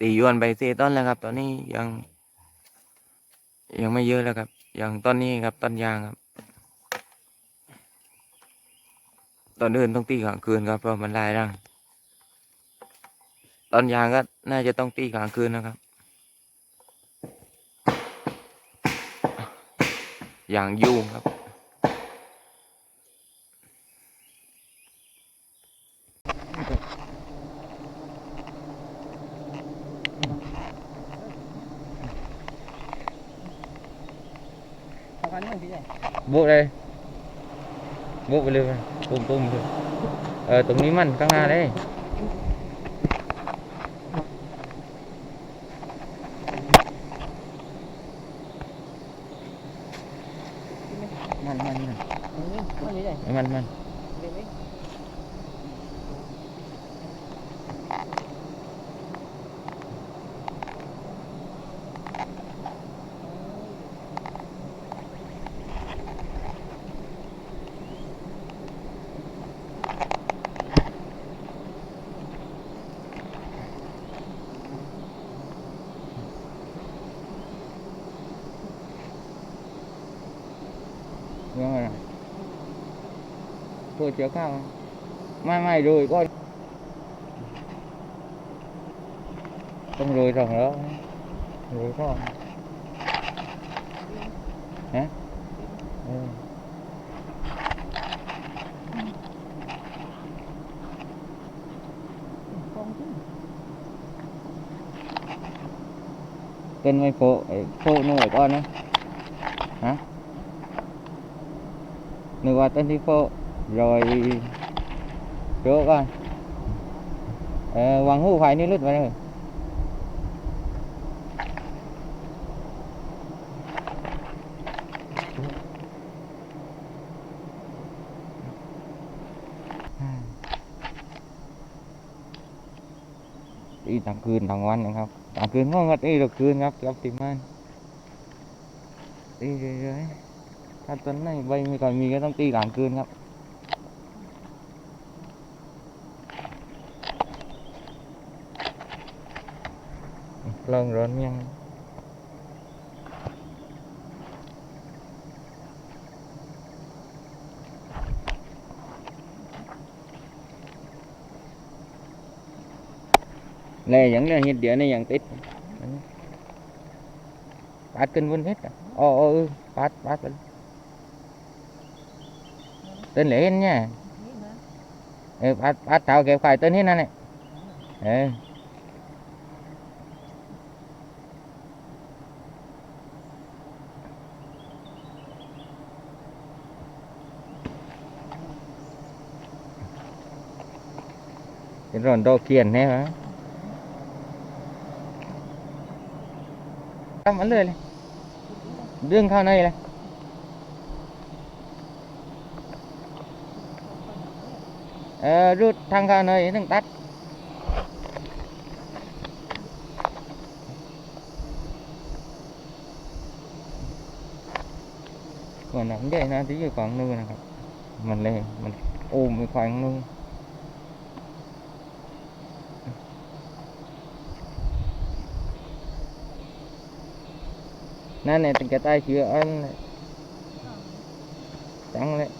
ตียวนไปเซต้นแล้วครับ ตอนนี้ยัง ยังไม่เยอะแล้วครับ อย่างต้นนี้ครับต้นยางครับต้นอื่นต้องตีกลางคืนครับเพราะมันลายร่างต้นยางก็น่าจะต้องตีกลางคืนนะครับ อย่างยุ่งครับ bộ đây. Bộ lên tôm tôm được ờ tôm ní mặn căng đấy. Mặn mặn mặn mặn mặn Vâng Đúng rồi. Tôi chứa cao. Mai mai rồi con. Không rồi rồi đó. Rồi vâng. con. Hả? Ừ. Tên mày phụ, phụ nuôi con đấy นึกว่าต้นที่โฟ rồi chỗ coi ờ, Hoàng Hữu phải đi lướt vào đây ตีทั้งคืนทั้งวันนะครับทั้งคืนก็งัดตีทั้งคืนครับจับติมันตีเรื่อยๆ ถ้าต้นไหนใบไม่ค่อยมีก็ต้องตีกลางคืนครับลองร้อนยังแล่ยังเลยเห็ดเดี๋ยวนี้ยังติดปาดขึ้นบนเฮ็ดอะอ๋อเออปาดปาดไป tên lễ anh nha. Bắt bắt tao kẹp phải tên hết anh này. Cái ròn đo kiền này hả? Tâm lười này, đường khao này này. องเข้าในเลยเออรูดทางเข้าในต้องตัดก่อน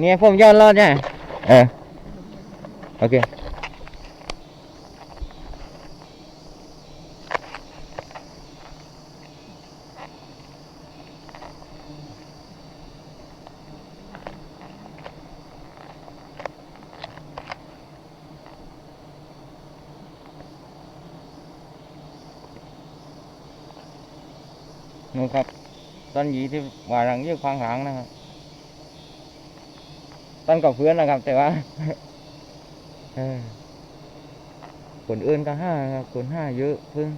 เนี่ยผมย้อนรอดใช่เออโอเคนู่นครับ ตอนนี้ที่ว่ารังยืดควางหลังนะครับ ต้นกับเพื่อนนะครับ แต่ว่าคนอื่นก็ห้าครับคนห้าเยอะเพิ่ง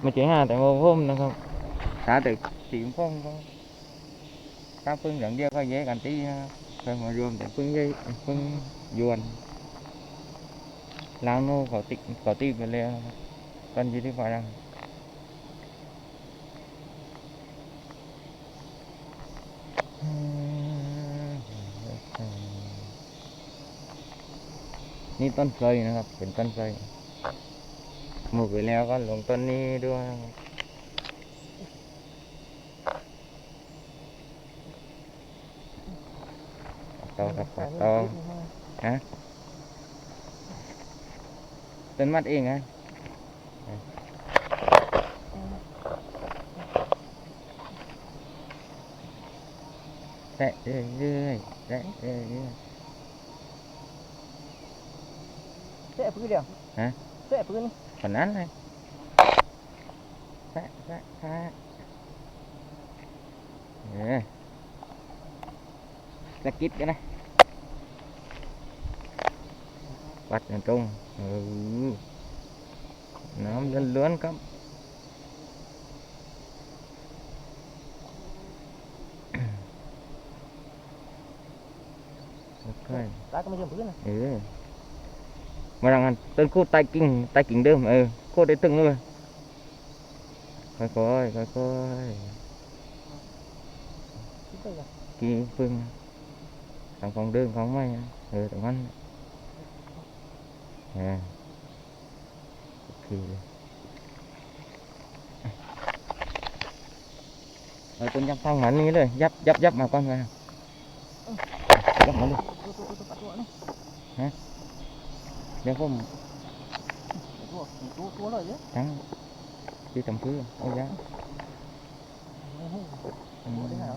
ไม่ใช่ห้าแต่โมพุ่มนะครับถ้าแต่สีพุ่มก็ถ้าพึ่งอย่างเดียวก็แยกกันตีนะครับเคยมารวมแต่เพึ่งยัยพึ่งยวนล้างโน่เขาติเขาตีไปแล้วครับต้นยีที่ว่ารัง นี่ต้นไทรนะครับ เป็นต้นไทรหมดไปแล้วก็ลงต้นนี้ด้วยนะครับต่อฮะต้นมัดเองฮะแตะเรื่อยๆแตะเรื่อย เสะพื้นเดียวฮะเสะพื้นๆคนนั้นเลยแตะแตะแตะเออสะกิดกันนะปัดกันตรงเออน้ำล้วนๆครับค่อยตาก็ไม่เชื่อพื้นนะๆเออ มาดังกันต้นคู่ใต้กิ่งใต้กิ่งเดิมเออโคตรได้ตึงเลยค่อยๆค่อยๆคิดไปกันกี่ปึ้งทางของเดิมของไม่เออตรงนั้นอ่าโอเคเลยเอาต้นยับทางหันนี้เลยยับยับยับมาก่อนมายับมาเลยตัว ตัวตัวตัวนี่เดี๋ยวผมตัวตัวตัวเลยเนี่ยทั้งที่ทำพื้นเอายาไม่หูอืมไม่ได้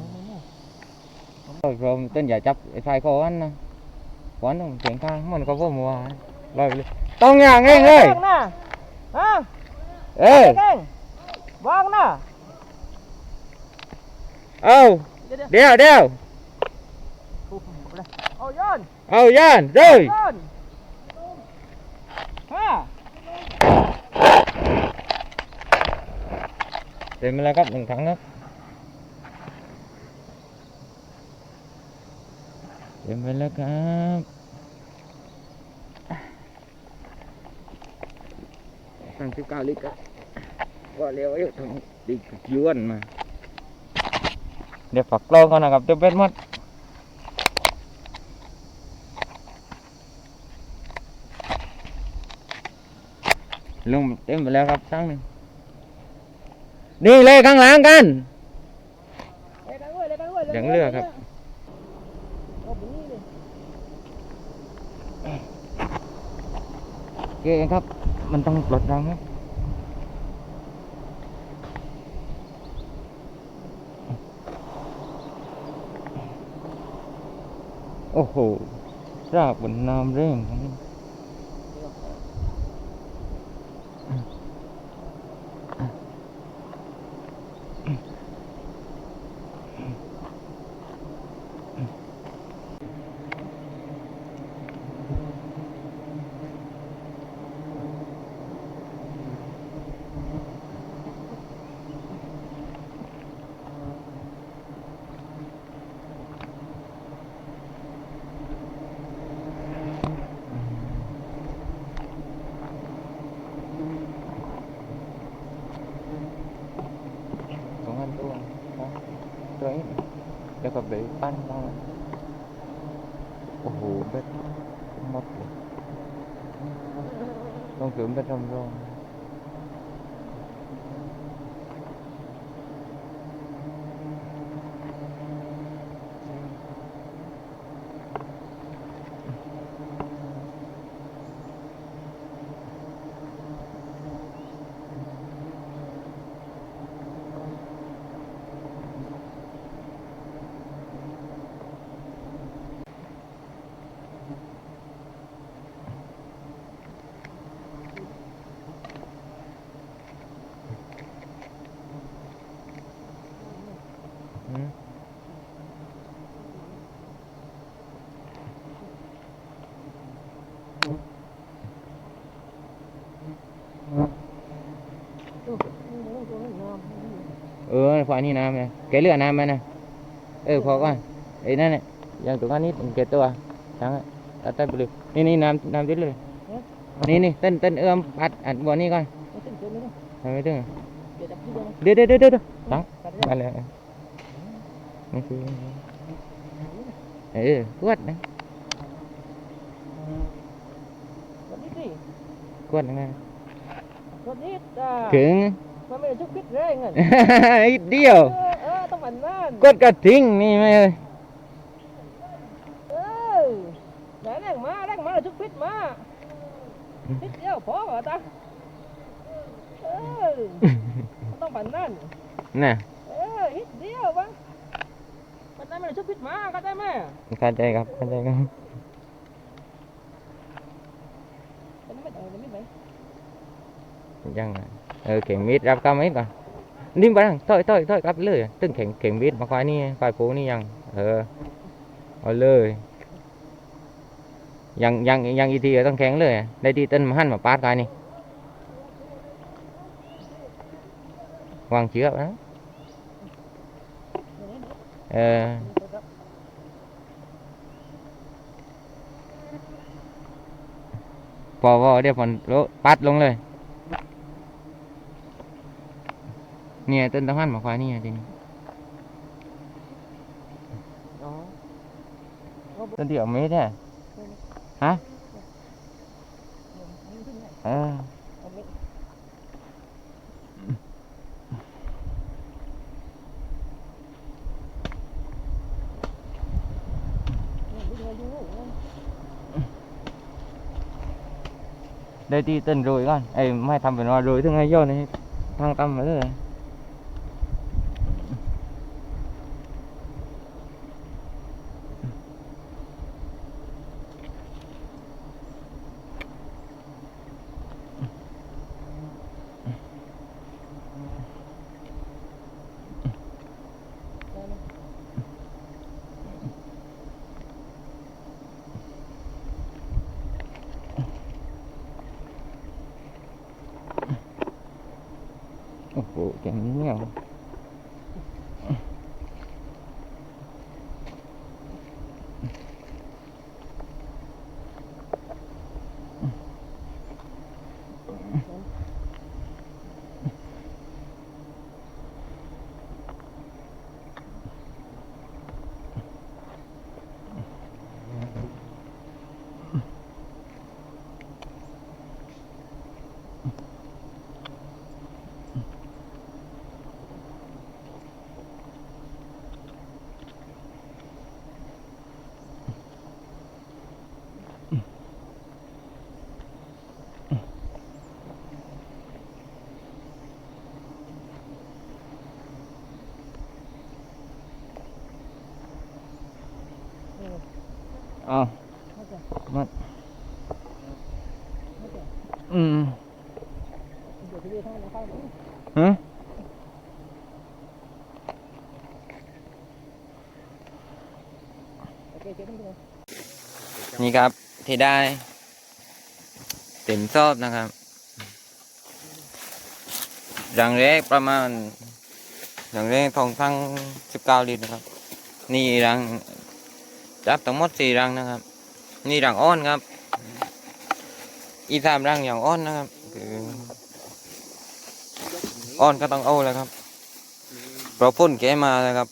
หาไม่หู rồi rồi tên giả chấp phải có anh quán đồng chuyển khang mình có vô mùa rồi tông nhà nghe ơi แกงนะฮะ ê แกงวางนะ ô เดี๋ยวเดี๋ยว đeo đeo เอาย้อน ô gian rồi ย้อนฮะ để mình là cấp đừng thắng đó để mình là cấp thằng thứ cao lý cả gọi liều ấy thằng đi chuồn mà để phật lo con ลงเต็มไปแล้วครับตั้งหนึ่งนี่เลยข้างหลังกันเลยกันด้วยเลยกันด้วยยังเลือกครับเอาแบบนี้เลยโอเคครับ มันต้องปลดรังครับโอ้โหรากบนน้ำเร่งครับของอันตัวครับตัวนี้ แล้วก็เบรปั้นลง แกเลือกน้ำมันนะเออพอก่อนไอ้นั่นเนี่ยอย่างตรงนั้นนิดมันแกตัวทั้งนั้นตัดได้ไปเลยนี่นี่น้ำน้ำเยอะเลยนี่นี่เต้นเต้นเอื้อมปัดอัดบัวนี่ก่อนไม่ถึงเกินเลยนะทำไมถึงเดี๋ยวจับที่เดียวนะเดี๋ยวเดี๋ยวเดี๋ยวเดี๋ยวตั้งตัดได้มาเลยนี่คือเออกวดนะตัดนี้สิกวดนะตัดนี้อ่าถึงมันไม่ได้ชุบพิษแรงเงินอีกเดียว กดกระทิ้งนี่ไม่เลยเออไหนแรงมาแรงมาแล้วชุบพิษมาพิษเดียวพอเหรอตาเออต้องฝันนั่นน่ะเออฮิตเดียวบ้างมันได้ไม่ได้ชุบพิษมาก็ได้ไหมเข้าใจครับเข้าใจครับมันไม่ต้องมันไม่ไหวยังไงเออเข่งมีดรับกำมีดก่อน นิ่มไปนั่งถอยถอยถอยกลับเลยตึ้งเข่งเข่งมีดมาควายนี่ควายปูนี่ยัง เออเอาเลยยังยังยังอีทีก็ต้องแข็งเลยได้ทีเต้นมาหั่นมาปาดกายนี่วางเชือกนะเออพอพอเดี๋ยวฝนโลปัดลงเลย เนี่ยต้นตะวันมาควายนี่ทีนี้อ๋อต้นเดียวเมตรอะฮะเออเอาไม่นี่ดูดูดูดู đây đi tên rồi con ê mai thăm phải nói rồi thương hay vô này thăng tâm nữa rồi Ủa, bộ Oh, 妙 มันเข้าหน่อย hả โอเคเจ๊ต้องดูนี่ครับที่ได้ เต็มซอบนะครับรังแรกประมาณรังแรกทองทั้งสิบเก้าลิตรนะครับ นี่รังจับทั้งหมดสี่รังนะครับ นี่รังอ้อนครับ อีสามรังอย่างอ้อนนะครับคืออ้อนก็ต้องเอาแล้วครับเพราะพ่นแกมาแล้วครับ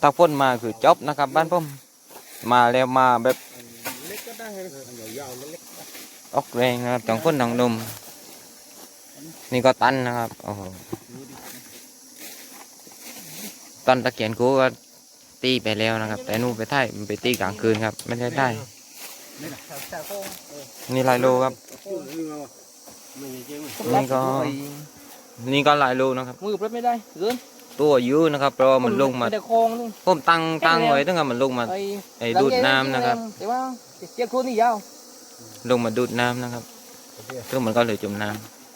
ถ้าพ่นมาคือจบนะครับ บ้านผมมาแล้วมาแบบออกแรงนะครับต้องพ่นต้องดมนี่ก็ตันนะครับโอ้โหตอนตะเกียนกูก็ ตีไปแล้วนะครับ แต่นู่นไปไถ่มันไปตีกลางคืนครับ ไม่ได้ได้นี่แหละแถวโค้งเออนี่หลายโลครับ นี่ก็นี่ก็หลายโลนะครับมือเปรไม่ได้เกินตัวเยืดนะครับเพราะว่ามันลงมาไได้โค้งนึงผมตั้งตั้งไว้ตั้งแต่มันลงมาไอ้ไอ้ดูดน้ำนะครับแต่ว่าเจ้าโค้งนี่ยาวลงมาดูดน้ำนะครับซึ่งมันก็เลยจมน้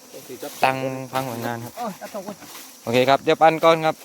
ำตั้งพังไว้นานครับอ๋อตัดสองคนโอเคครับเดี๋ยวปั่นก่อนครับ